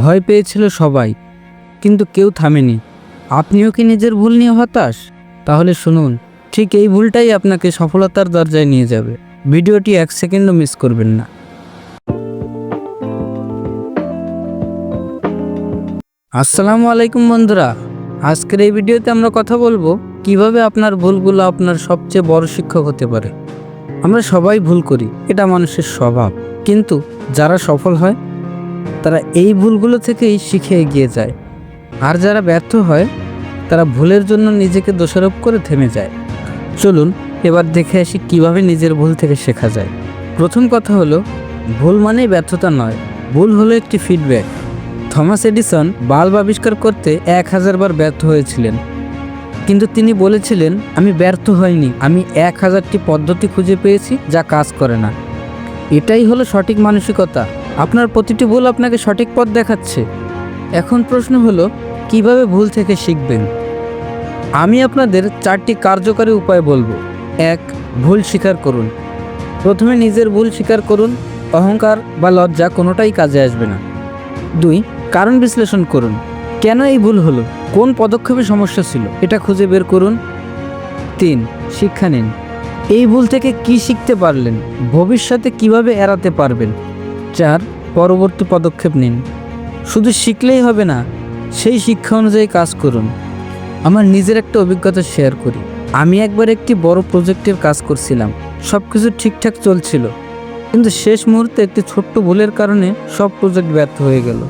ভয় পেয়েছিল সবাই, কিন্তু কেউ থামেনি। আপনিও কি নিজের ভুল নিয়ে হতাশ? তাহলে শুনুন, ঠিক এই ভুলটাই আপনাকে সফলতার দরজায় নিয়ে যাবে। ভিডিওটি এক সেকেন্ডও মিস করবেন না। আসসালামু আলাইকুম বন্ধুরা, আজকের এই ভিডিওতে আমরা কথা বলব, কীভাবে আপনার ভুলগুলো আপনার সবচেয়ে বড় শিক্ষক হতে পারে। আমরা সবাই ভুল করি, এটা মানুষের স্বভাব। কিন্তু যারা সফল হয় তারা এই ভুলগুলো থেকেই শিখে এগিয়ে যায়। আর যারা ব্যর্থ হয়, তারা ভুলের জন্য নিজেকে দোষারোপ করে থেমে যায়। চলুন, এবার দেখে আসি কীভাবে নিজের ভুল থেকে শেখা যায়। প্রথম কথা হলো, ভুল মানেই ব্যর্থতা নয়, ভুল হলো একটি ফিডব্যাক থমাস এডিসন বাল্ব আবিষ্কার করতে এক হাজার বার ব্যর্থ হয়েছিলেন। কিন্তু তিনি বলেছিলেন, আমি ব্যর্থ হইনি, আমি এক হাজারটি পদ্ধতি খুঁজে পেয়েছি যা কাজ করে না। এটাই হলো সঠিক মানসিকতা। আপনার প্রতিটি ভুল আপনাকে সঠিক পথ দেখাচ্ছে। এখন প্রশ্ন হলো, কীভাবে ভুল থেকে শিখবেন? আমি আপনাদের চারটি কার্যকারী উপায় বলব। এক, ভুল স্বীকার করুন। প্রথমে নিজের ভুল স্বীকার করুন, অহংকার বা লজ্জা কোনোটাই কাজে আসবে না। দুই, কারণ বিশ্লেষণ করুন। কেন এই ভুল হলো? কোন পদক্ষেপে সমস্যা ছিল? এটা খুঁজে বের করুন। তিন, শিক্ষা নিন। এই ভুল থেকে কি শিখতে পারলেন? ভবিষ্যতে কীভাবে এড়াতে পারবেন? চার, পরবর্তী পদক্ষেপ নিন। শুধু শিখলেই হবে না, সেই শিক্ষা অনুযায়ী কাজ করুন। আমার নিজের একটা অভিজ্ঞতা শেয়ার করি। আমি একবার একটি বড় প্রজেক্টের কাজ করছিলাম। সব কিছু ঠিকঠাক চলছিল। কিন্তু শেষ মুহূর্তে একটি ছোট্ট ভুলের কারণে সব প্রজেক্ট ব্যর্থ হয়ে গেল।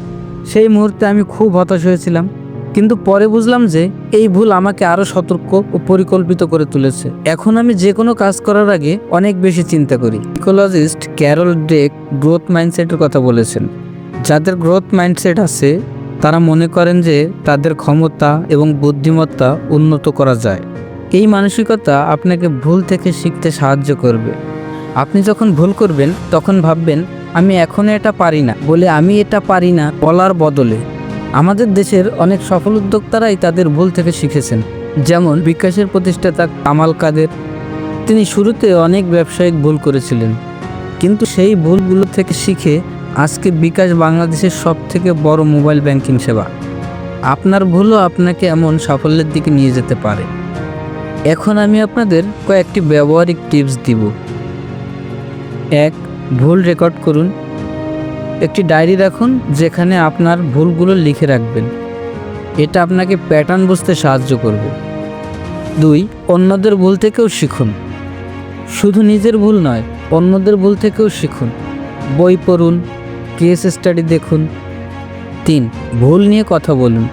সেই মুহূর্তে আমি খুব হতাশ হয়েছিলাম। কিন্তু পরে বুঝলাম যে এই ভুল আমাকে আরও সতর্ক ও পরিকল্পিত করে তুলেছে। এখন আমি যে কোনো কাজ করার আগে অনেক বেশি চিন্তা করি। ইকোলজিস্ট ক্যারল ডেক গ্রোথ মাইন্ডসেটের কথা বলেছেন। যাদের গ্রোথ মাইন্ডসেট আছে, তারা মনে করেন যে তাদের ক্ষমতা এবং বুদ্ধিমত্তা উন্নত করা যায়। এই মানসিকতা আপনাকে ভুল থেকে শিখতে সাহায্য করবে। আপনি যখন ভুল করবেন, তখন ভাববেন, আমি এখনও এটা পারি না। বলে, আমি এটা পারি না বলার বদলে। আমাদের দেশের অনেক সফল উদ্যোক্তারাই তাদের ভুল থেকে শিখেছেন। যেমন বিকাশের প্রতিষ্ঠাতা কামাল কাদের। তিনি শুরুতে অনেক ব্যবসায়িক ভুল করেছিলেন। কিন্তু সেই ভুলগুলো থেকে শিখে আজকে বিকাশ বাংলাদেশের সব থেকে বড় মোবাইল ব্যাংকিং সেবা। আপনার ভুলও আপনাকে এমন সাফল্যের দিকে নিয়ে যেতে পারে। এখন আমি আপনাদের কয়েকটি ব্যবহারিক টিপস দিব। এক, ভুল রেকর্ড করুন। একটি ডায়েরি রাখুন যেখানে আপনার ভুলগুলো লিখে রাখবেন। এটা আপনাকে প্যাটার্ন বুঝতে সাহায্য করবে। দুই, অন্যদের ভুল থেকেও শিখুন। শুধু নিজের ভুল নয়, অন্যদের ভুল থেকেও শিখুন। বই পড়ুন, কেস স্টাডি দেখুন। তিন, ভুল নিয়ে কথা বলুন।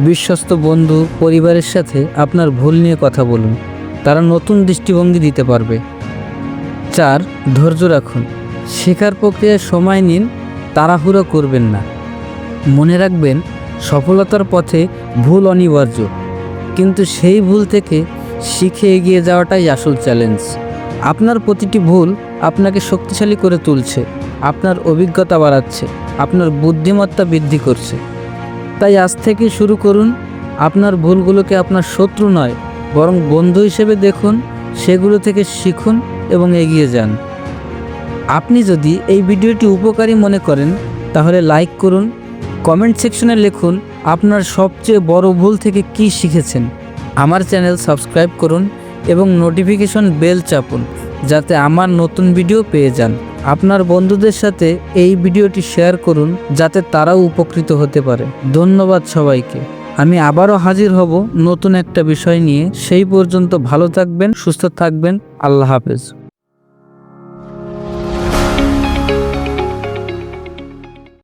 বিশ্বস্ত বন্ধু, পরিবারের সাথে আপনার ভুল নিয়ে কথা বলুন। তারা নতুন দৃষ্টিভঙ্গি দিতে পারবে। চার, ধৈর্য রাখুন। শেখার প্রক্রিয়ায় সময় নিন, তাড়াহুড়ো করবেন না। মনে রাখবেন, সফলতার পথে ভুল অনিবার্য, কিন্তু সেই ভুল থেকে শিখে এগিয়ে যাওয়াটাই আসল চ্যালেঞ্জ আপনার প্রতিটি ভুল আপনাকে শক্তিশালী করে তুলছে, আপনার অভিজ্ঞতা বাড়াচ্ছে, আপনার বুদ্ধিমত্তা বৃদ্ধি করছে। তাই আজ থেকে শুরু করুন, আপনার ভুলগুলোকে আপনার শত্রু নয়, বরং বন্ধু হিসেবে দেখুন, সেগুলো থেকে শিখুন এবং এগিয়ে যান। আপনি যদি এই ভিডিওটি উপকারী মনে করেন, তাহলে লাইক করুন, কমেন্ট সেকশনে লিখুন আপনার সবচেয়ে বড় ভুল থেকে কি শিখেছেন। আমার চ্যানেল সাবস্ক্রাইব করুন এবং নোটিফিকেশন বেল চাপুন, যাতে আমার নতুন ভিডিও পেয়ে যান। আপনার বন্ধুদের সাথে এই ভিডিওটি শেয়ার করুন, যাতে তারাও উপকৃত হতে পারে। ধন্যবাদ সবাইকে। আমি আবারও হাজির হব নতুন একটা বিষয় নিয়ে। সেই পর্যন্ত ভালো থাকবেন, সুস্থ থাকবেন। আল্লাহ হাফেজ।